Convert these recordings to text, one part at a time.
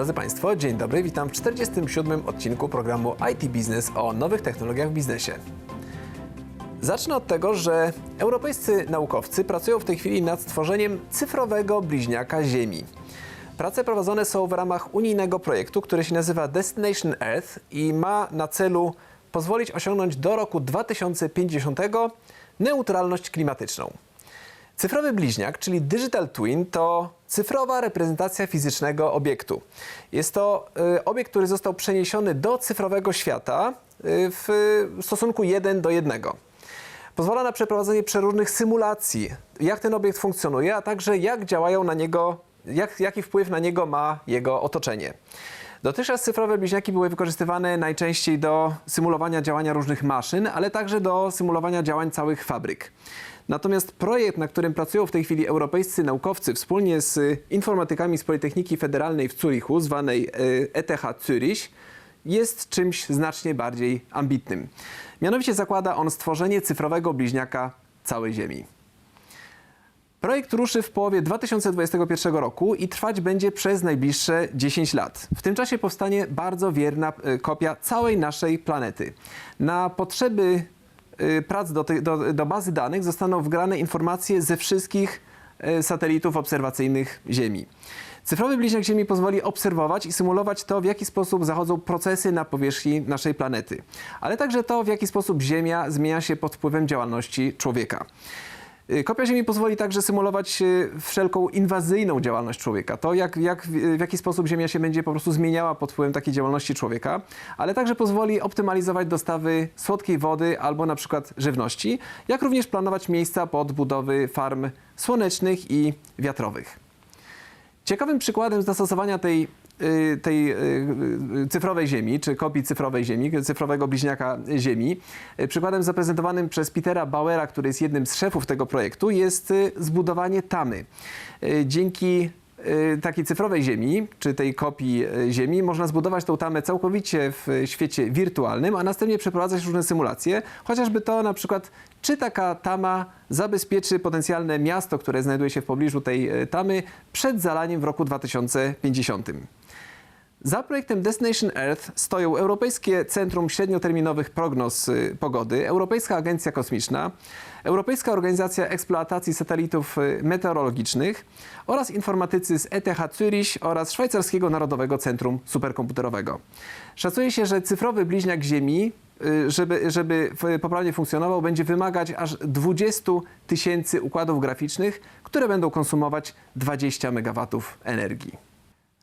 Drodzy Państwo, dzień dobry, witam w 47. odcinku programu IT Biznes o nowych technologiach w biznesie. Zacznę od tego, że europejscy naukowcy pracują w tej chwili nad stworzeniem cyfrowego bliźniaka Ziemi. Prace prowadzone są w ramach unijnego projektu, który się nazywa Destination Earth i ma na celu pozwolić osiągnąć do roku 2050 neutralność klimatyczną. Cyfrowy bliźniak, czyli Digital Twin, to cyfrowa reprezentacja fizycznego obiektu. Jest to y, obiekt, który został przeniesiony do cyfrowego świata y, w stosunku 1 do 1. Pozwala na przeprowadzenie przeróżnych symulacji, jak ten obiekt funkcjonuje, a także jak działają na niego, jak, jaki wpływ na niego ma jego otoczenie. Dotychczas cyfrowe bliźniaki były wykorzystywane najczęściej do symulowania działania różnych maszyn, ale także do symulowania działań całych fabryk. Natomiast projekt, na którym pracują w tej chwili europejscy naukowcy wspólnie z y, informatykami z Politechniki Federalnej w Zurichu, zwanej y, ETH Zürich, jest czymś znacznie bardziej ambitnym. Mianowicie zakłada on stworzenie cyfrowego bliźniaka całej Ziemi. Projekt ruszy w połowie 2021 roku i trwać będzie przez najbliższe 10 lat. W tym czasie powstanie bardzo wierna y, kopia całej naszej planety. Na potrzeby prac do, ty- do, do bazy danych zostaną wgrane informacje ze wszystkich y, satelitów obserwacyjnych Ziemi. Cyfrowy bliźniak Ziemi pozwoli obserwować i symulować to, w jaki sposób zachodzą procesy na powierzchni naszej planety, ale także to, w jaki sposób Ziemia zmienia się pod wpływem działalności człowieka. Y, Kopia Ziemi pozwoli także symulować y, wszelką inwazyjną działalność człowieka. To, jak, jak, w jaki sposób Ziemia się będzie po prostu zmieniała pod wpływem takiej działalności człowieka, ale także pozwoli optymalizować dostawy słodkiej wody albo na przykład żywności, jak również planować miejsca pod budowy farm słonecznych i wiatrowych. Ciekawym przykładem zastosowania tej, tej y, y, cyfrowej Ziemi, czy kopii cyfrowej Ziemi, cyfrowego bliźniaka Ziemi, y, przykładem zaprezentowanym przez Petera Bauera, który jest jednym z szefów tego projektu, jest y, zbudowanie tamy. Y, Dzięki y, takiej cyfrowej Ziemi, czy tej kopii y, Ziemi, można zbudować tą tamę całkowicie w świecie wirtualnym, a następnie przeprowadzać różne symulacje, chociażby to na przykład, czy taka tama zabezpieczy potencjalne miasto, które znajduje się w pobliżu tej y, tamy przed zalaniem w roku 2050. Za projektem Destination Earth stoją Europejskie Centrum Średnioterminowych Prognoz y, Pogody, Europejska Agencja Kosmiczna, Europejska Organizacja Eksploatacji Satelitów y, Meteorologicznych oraz informatycy z ETH Zürich oraz Szwajcarskiego Narodowego Centrum Superkomputerowego. Szacuje się, że cyfrowy bliźniak Ziemi, y, żeby, żeby poprawnie funkcjonował, będzie wymagać aż 20 tysięcy układów graficznych, które będą konsumować 20 MW energii.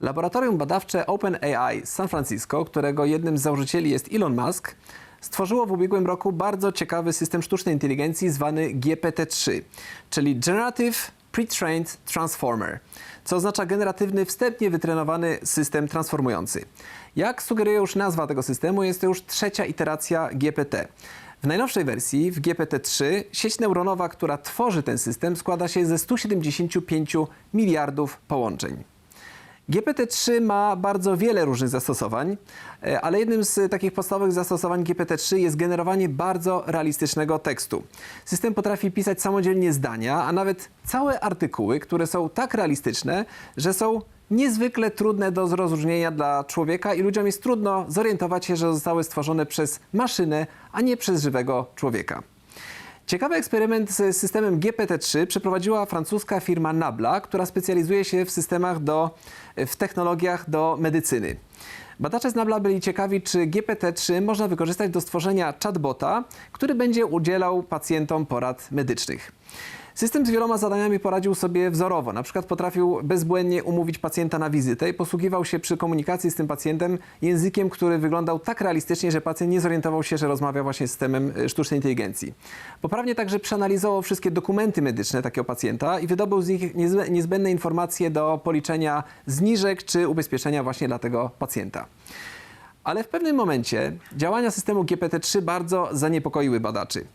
Laboratorium badawcze OpenAI z San Francisco, którego jednym z założycieli jest Elon Musk, stworzyło w ubiegłym roku bardzo ciekawy system sztucznej inteligencji zwany GPT-3, czyli Generative Pre-trained Transformer, co oznacza generatywny, wstępnie wytrenowany system transformujący. Jak sugeruje już nazwa tego systemu, jest to już trzecia iteracja GPT. W najnowszej wersji, w GPT-3, sieć neuronowa, która tworzy ten system, składa się ze 175 miliardów połączeń. GPT-3 ma bardzo wiele różnych zastosowań, e, ale jednym z takich podstawowych zastosowań GPT-3 jest generowanie bardzo realistycznego tekstu. System potrafi pisać samodzielnie zdania, a nawet całe artykuły, które są tak realistyczne, że są niezwykle trudne do zrozumienia dla człowieka i ludziom jest trudno zorientować się, że zostały stworzone przez maszynę, a nie przez żywego człowieka. Ciekawy eksperyment z systemem GPT-3 przeprowadziła francuska firma Nabla, która specjalizuje się w systemach do, w technologiach do medycyny. Badacze z Nabla byli ciekawi, czy GPT-3 można wykorzystać do stworzenia chatbota, który będzie udzielał pacjentom porad medycznych. System z wieloma zadaniami poradził sobie wzorowo. Na przykład potrafił bezbłędnie umówić pacjenta na wizytę i posługiwał się przy komunikacji z tym pacjentem językiem, który wyglądał tak realistycznie, że pacjent nie zorientował się, że rozmawia właśnie z systemem e, sztucznej inteligencji. Poprawnie także przeanalizował wszystkie dokumenty medyczne takiego pacjenta i wydobył z nich niezbę- niezbędne informacje do policzenia zniżek czy ubezpieczenia właśnie dla tego pacjenta. Ale w pewnym momencie działania systemu GPT-3 bardzo zaniepokoiły badaczy.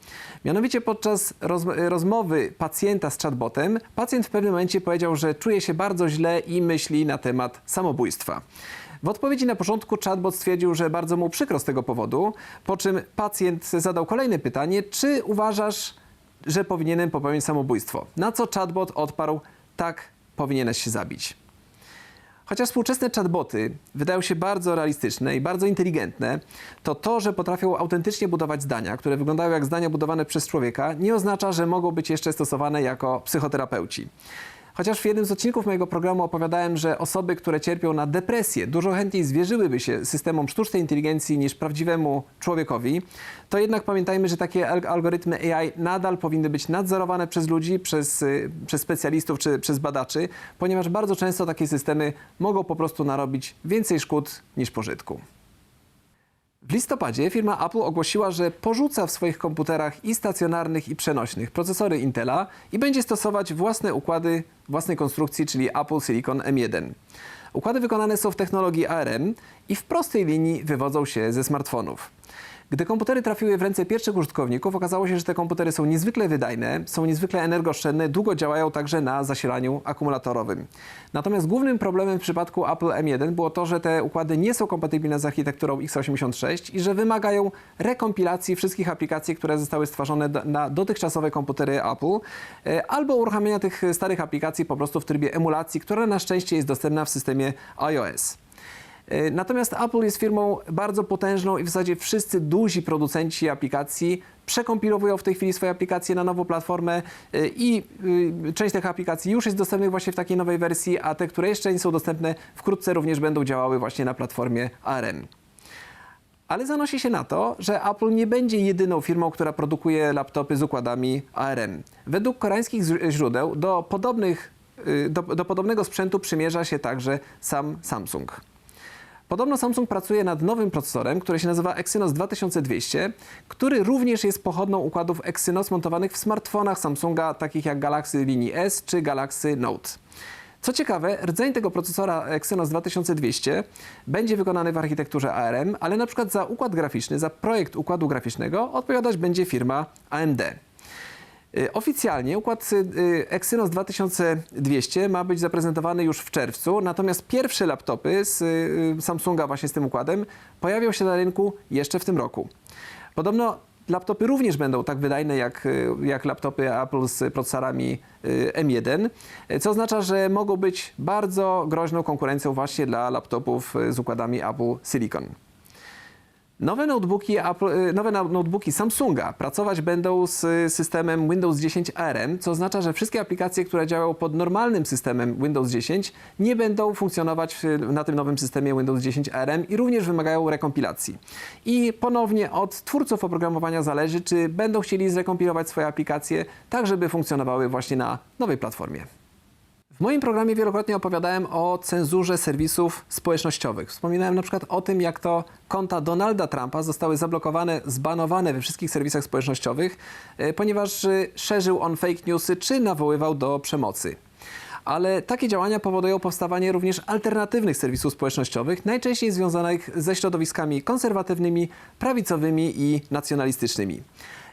Mianowicie podczas roz, rozmowy pacjenta z chatbotem, pacjent w pewnym momencie powiedział, że czuje się bardzo źle i myśli na temat samobójstwa. W odpowiedzi na początku chatbot stwierdził, że bardzo mu przykro z tego powodu, po czym pacjent zadał kolejne pytanie, czy uważasz, że powinienem popełnić samobójstwo? Na co chatbot odparł, tak, powinieneś się zabić. Chociaż współczesne chatboty wydają się bardzo realistyczne i bardzo inteligentne, to to, że potrafią autentycznie budować zdania, które wyglądają jak zdania budowane przez człowieka, nie oznacza, że mogą być jeszcze stosowane jako psychoterapeuci. Chociaż w jednym z odcinków mojego programu opowiadałem, że osoby, które cierpią na depresję, dużo chętniej zwierzyłyby się systemom sztucznej inteligencji niż prawdziwemu człowiekowi, to jednak pamiętajmy, że takie al- algorytmy AI nadal powinny być nadzorowane przez ludzi, przez, y, przez specjalistów czy przez badaczy, ponieważ bardzo często takie systemy mogą po prostu narobić więcej szkód niż pożytku. W listopadzie firma Apple ogłosiła, że porzuca w swoich komputerach i stacjonarnych, i przenośnych procesory Intela i będzie stosować własne układy własnej konstrukcji, czyli Apple Silicon M1. Układy wykonane są w technologii ARM i w prostej linii wywodzą się ze smartfonów. Gdy komputery trafiły w ręce pierwszych użytkowników, okazało się, że te komputery są niezwykle wydajne, są niezwykle energooszczędne, długo działają także na zasilaniu akumulatorowym. Natomiast głównym problemem w przypadku Apple M1 było to, że te układy nie są kompatybilne z architekturą x86 i że wymagają rekompilacji wszystkich aplikacji, które zostały stworzone na dotychczasowe komputery Apple, e, albo uruchamiania tych starych aplikacji po prostu w trybie emulacji, która na szczęście jest dostępna w systemie iOS. E, Natomiast Apple jest firmą bardzo potężną i w zasadzie wszyscy duzi producenci aplikacji przekompilowują w tej chwili swoje aplikacje na nową platformę e, i y, część tych aplikacji już jest dostępnych właśnie w takiej nowej wersji, a te, które jeszcze nie są dostępne, wkrótce również będą działały właśnie na platformie ARM. Ale zanosi się na to, że Apple nie będzie jedyną firmą, która produkuje laptopy z układami ARM. Według koreańskich źródeł do, podobnych, y, do, do podobnego sprzętu przymierza się także sam Samsung. Podobno Samsung pracuje nad nowym procesorem, który się nazywa Exynos 2200, który również jest pochodną układów Exynos montowanych w smartfonach Samsunga, takich jak Galaxy linii S czy Galaxy Note. Co ciekawe, rdzeń tego procesora Exynos 2200 będzie wykonany w architekturze ARM, ale na przykład za układ graficzny, za projekt układu graficznego odpowiadać będzie firma AMD. Y, Oficjalnie układ y, Exynos 2200 ma być zaprezentowany już w czerwcu, natomiast pierwsze laptopy z y, Samsunga właśnie z tym układem pojawią się na rynku jeszcze w tym roku. Podobno laptopy również będą tak wydajne jak, jak laptopy Apple z procesorami y, M1, y, co oznacza, że mogą być bardzo groźną konkurencją właśnie dla laptopów z układami Apple Silicon. Nowe notebooki, Apple, y, nowe notebooki Samsunga pracować będą z y, systemem Windows 10 ARM, co oznacza, że wszystkie aplikacje, które działają pod normalnym systemem Windows 10 nie będą funkcjonować na tym nowym systemie Windows 10 ARM i również wymagają rekompilacji. I ponownie od twórców oprogramowania zależy, czy będą chcieli zrekompilować swoje aplikacje tak, żeby funkcjonowały właśnie na nowej platformie. W moim programie wielokrotnie opowiadałem o cenzurze serwisów społecznościowych. Wspominałem na przykład o tym, jak to konta Donalda Trumpa zostały zablokowane, zbanowane we wszystkich serwisach społecznościowych, e, ponieważ e, szerzył on fake newsy czy nawoływał do przemocy. Ale takie działania powodują powstawanie również alternatywnych serwisów społecznościowych, najczęściej związanych ze środowiskami konserwatywnymi, prawicowymi i nacjonalistycznymi.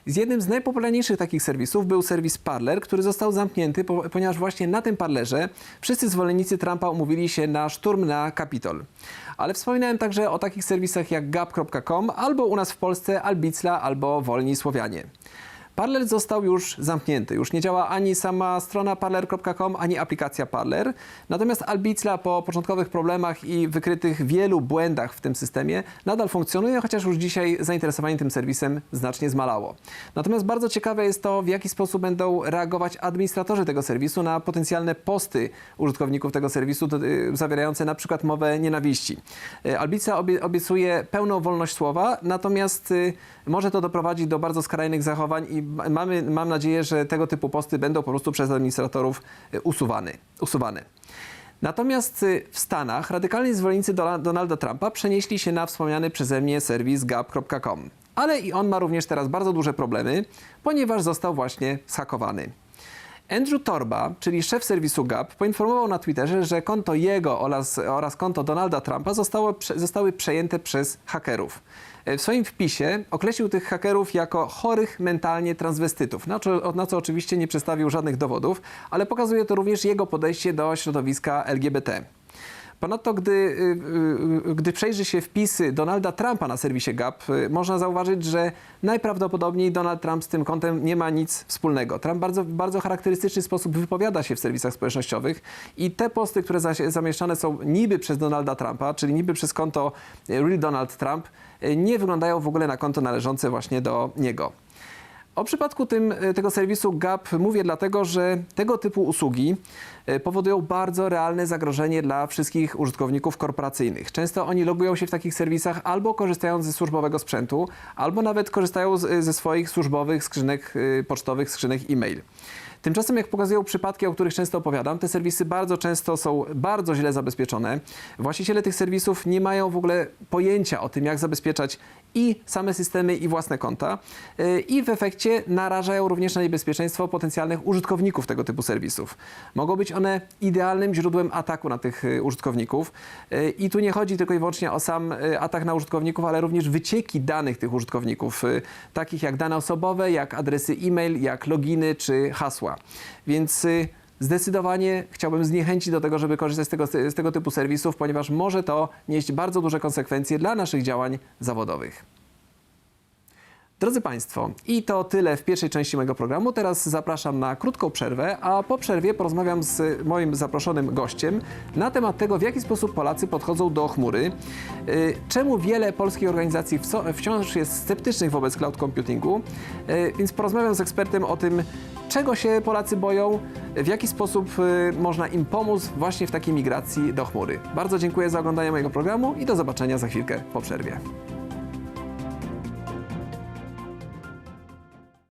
Z jednym z najpopularniejszych takich serwisów był serwis Parler, który został zamknięty, po- ponieważ właśnie na tym Parlerze wszyscy zwolennicy Trumpa umówili się na szturm na Kapitol. Ale wspominałem także o takich serwisach jak gap.com albo u nas w Polsce Albicla albo Wolni Słowianie. Parler został już zamknięty. Już nie działa ani sama strona parler.com, ani aplikacja Parler. Natomiast Albicla po początkowych problemach i wykrytych wielu błędach w tym systemie nadal funkcjonuje, chociaż już dzisiaj zainteresowanie tym serwisem znacznie zmalało. Natomiast bardzo ciekawe jest to, w jaki sposób będą reagować administratorzy tego serwisu na potencjalne posty użytkowników tego serwisu y, zawierające na przykład mowę nienawiści. Y, Albicla obie, obiecuje pełną wolność słowa, natomiast y, może to doprowadzić do bardzo skrajnych zachowań i mamy, mam nadzieję, że tego typu posty będą po prostu przez administratorów y, usuwane. usuwane. Natomiast y, w Stanach radykalni zwolennicy Donalda Trumpa przenieśli się na wspomniany przeze mnie serwis gap.com. Ale i on ma również teraz bardzo duże problemy, ponieważ został właśnie zhakowany. Andrew Torba, czyli szef serwisu Gap, poinformował na Twitterze, że konto jego oraz, oraz konto Donalda Trumpa zostało, zostały przejęte przez hakerów. E, W swoim wpisie określił tych hakerów jako chorych mentalnie transwestytów, na co, na co oczywiście nie przedstawił żadnych dowodów, ale pokazuje to również jego podejście do środowiska LGBT. Ponadto, gdy, y, y, gdy przejrzy się wpisy Donalda Trumpa na serwisie Gap, y, można zauważyć, że najprawdopodobniej Donald Trump z tym kontem nie ma nic wspólnego. Trump bardzo, bardzo charakterystyczny sposób wypowiada się w serwisach społecznościowych i te posty, które zamieszczane są niby przez Donalda Trumpa, czyli niby przez konto Real Donald Trump, nie wyglądają w ogóle na konto należące właśnie do niego. O przypadku tym, e, tego serwisu GAP mówię dlatego, że tego typu usługi e, powodują bardzo realne zagrożenie dla wszystkich użytkowników korporacyjnych. Często oni logują się w takich serwisach albo korzystają ze służbowego sprzętu, albo nawet korzystają z, ze swoich służbowych skrzynek e, pocztowych, skrzynek e-mail. Tymczasem, jak pokazują przypadki, o których często opowiadam, te serwisy bardzo często są bardzo źle zabezpieczone. Właściciele tych serwisów nie mają w ogóle pojęcia o tym, jak zabezpieczać i same systemy, i własne konta. Yy, I w efekcie narażają również na niebezpieczeństwo potencjalnych użytkowników tego typu serwisów. Mogą być one idealnym źródłem ataku na tych yy, użytkowników. Yy, I tu nie chodzi tylko i wyłącznie o sam atak na użytkowników, ale również wycieki danych tych użytkowników, takich jak dane osobowe, jak adresy e-mail, jak loginy czy hasła. Więc Zdecydowanie chciałbym zniechęcić do tego, żeby korzystać z tego, z tego typu serwisów, ponieważ może to nieść bardzo duże konsekwencje dla naszych działań zawodowych. Drodzy Państwo, i to tyle w pierwszej części mojego programu. Teraz zapraszam na krótką przerwę, a po przerwie porozmawiam z moim zaproszonym gościem na temat tego, w jaki sposób Polacy podchodzą do chmury, y, czemu wiele polskich organizacji wciąż jest sceptycznych wobec cloud computingu, y, więc porozmawiam z ekspertem o tym, czego się Polacy boją, w jaki sposób y, można im pomóc właśnie w takiej migracji do chmury. Bardzo dziękuję za oglądanie mojego programu i do zobaczenia za chwilkę po przerwie.